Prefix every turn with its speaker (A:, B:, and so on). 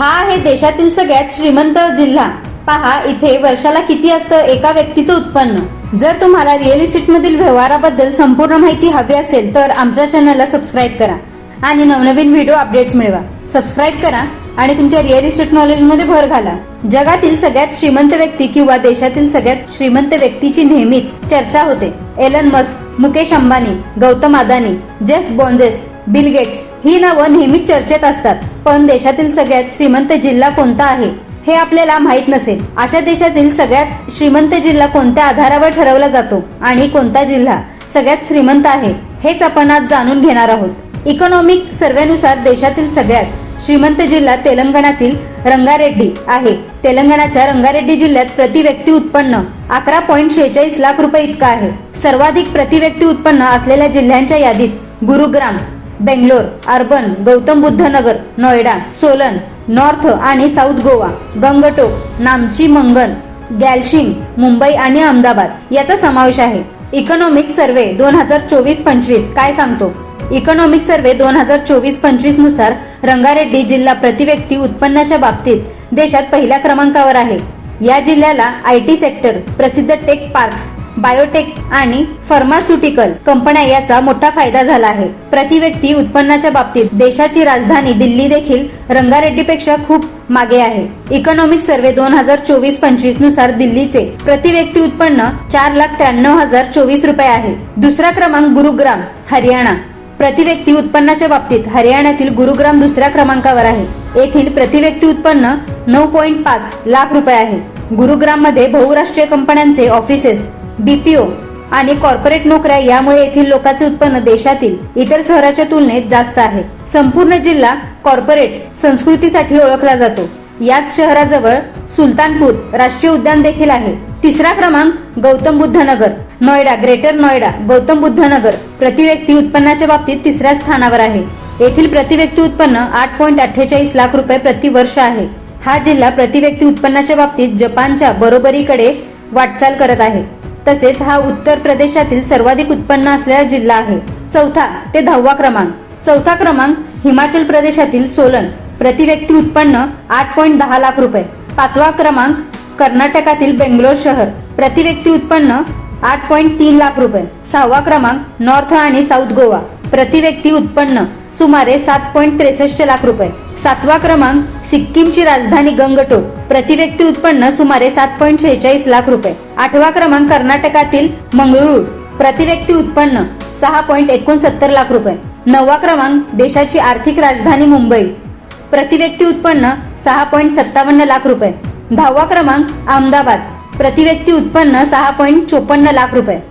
A: हा आहे देशातील सगळ्यात श्रीमंत जिल्हा. पहा इथे वर्षाला किती असतं एका व्यक्तीचं उत्पन्न? जर तुम्हाला रिअल इस्टेट मधील व्यवहाराबद्दल संपूर्ण माहिती हवी असेल तर आमच्या चॅनलला सबस्क्राईब करा आणि नवनवीन व्हिडिओ अपडेट्स मिळवा. सबस्क्राईब करा आणि तुमच्या रिअल इस्टेट नॉलेजमध्ये भर घाला. जगातील सगळ्यात श्रीमंत व्यक्ती किंवा देशातील सगळ्यात श्रीमंत व्यक्तीची नेहमीच चर्चा होते. Elon Musk Mukesh Ambani Gautam Adani Jeff Bezos Bill Gates ही नावं नेहमीच चर्चेत असतात. पण देशातील सगळ्यात श्रीमंत जिल्हा कोणता आहे? हे आपल्याला माहीत नसेल. अशा देशातील सगळ्यात श्रीमंत जिल्हा कोणत्या आधारावर ठरवला जातो आणि कोणता जिल्हा सगळ्यात श्रीमंत आहे हेच आपण आज जाणून घेणार आहोत. इकॉनॉमिक सर्वेनुसार देशातील सगळ्यात श्रीमंत जिल्हा तेलंगणातील रंगारेड्डी आहे. तेलंगणाच्या रंगारेड्डी जिल्ह्यात प्रति व्यक्ती उत्पन्न अकरा पॉईंट शेहेचाळीस लाख रुपये इतका आहे. सर्वाधिक प्रति व्यक्ती उत्पन्न असलेल्या जिल्ह्यांच्या यादीत गुरुग्राम बेंगलोर अर्बन गौतम बुद्ध नगर नोएडा सोलन नॉर्थ आणि साऊथ गोवा गंगटोक नामची मंगन गॅलशिंग मुंबई आणि अहमदाबाद याचा समावेश आहे. इकॉनॉमिक सर्वे दोन हजार चोवीस पंचवीस काय सांगतो? इकॉनॉमिक सर्वे दोन हजार चोवीस पंचवीसनुसार रंगारेड्डी जिल्हा प्रतिव्यक्ती उत्पन्नाच्या बाबतीत देशात पहिल्या क्रमांकावर आहे. या जिल्ह्याला आय टी सेक्टर प्रसिद्ध टेक पार्क्स बायोटेक आणि फार्मास्युटिकल कंपन्या याचा मोठा फायदा झाला आहे. प्रतिव्यक्ती उत्पन्नाच्या बाबतीत देशाची राजधानी दिल्ली देखील रंगारेड्डीपेक्षा खूप मागे आहे. इकॉनॉमिक सर्वे दोन हजार चोवीस पंचवीसनुसार दिल्लीचे प्रतिव्यक्ती उत्पन्न चार लाख त्र्याण्णव हजार चोवीस रुपये आहे. दुसरा क्रमांक गुरुग्राम हरियाणा. प्रतिव्यक्ती उत्पन्नाच्या बाबतीत हरियाणातील गुरुग्राम दुसऱ्या क्रमांकावर आहे. येथील प्रतिव्यक्ती उत्पन्न नऊ पॉईंट पाच लाख रुपये आहे. गुरुग्राममध्ये बहुराष्ट्रीय कंपन्यांचे ऑफिसेस बीपीओ आणि कॉर्पोरेट नोकऱ्या यामुळे येथील लोकांचे उत्पन्न देशातील इतर शहराच्या तुलनेत जास्त आहे. संपूर्ण जिल्हा कॉर्पोरेट संस्कृतीसाठी ओळखला जातो. याच शहराजवळ सुलतानपूर राष्ट्रीय उद्यान देखील आहे. तिसरा क्रमांक गौतम बुद्ध नगर. नोएडा ग्रेटर नोएडा गौतम बुद्ध नगर प्रतिव्यक्ती उत्पन्नाच्या बाबतीत तिसऱ्या स्थानावर आहे. येथील प्रतिव्यक्ती उत्पन्न आठ पॉईंट अठ्ठेचाळीस लाख रुपये प्रति वर्ष आहे. हा जिल्हा प्रतिव्यक्ती उत्पन्नाच्या बाबतीत जपानच्या बरोबरीकडे वाटचाल करत आहे. तसेच हा उत्तर प्रदेशातील सर्वाधिक उत्पन्न असलेला जिल्हा आहे. चौथा ते दहावा क्रमांक. चौथा क्रमांक हिमाचल प्रदेशातील सोलन. प्रतिव्यक्ती उत्पन्न आठ पॉईंट दहा लाख रुपये. पाचवा क्रमांक कर्नाटकातील बेंगलोर शहर. प्रतिव्यक्ती उत्पन्न आठ पॉईंट तीन लाख रुपये. सहावा क्रमांक नॉर्थ आणि साऊथ गोवा. प्रतिव्यक्ती उत्पन्न सुमारे सात पॉईंट त्रेसष्ट लाख रुपये. सातवा क्रमांक सिक्कीमची राजधानी गंगटोक. प्रतिव्यक्ती उत्पन्न सुमारे सात पॉईंट शेहेचाळीस लाख रुपये. आठवा क्रमांक कर्नाटकातील मंगळूर. प्रतिव्यक्ती उत्पन्न सहा पॉईंट एकोणसत्तर लाख रुपये. नववा क्रमांक देशाची आर्थिक राजधानी मुंबई. प्रतिव्यक्ती उत्पन्न सहा पॉईंट सत्तावन्न लाख रुपये. दहावा क्रमांक अहमदाबाद. प्रतिव्यक्ती उत्पन्न सहा पॉईंट चोपन्न लाख रुपये.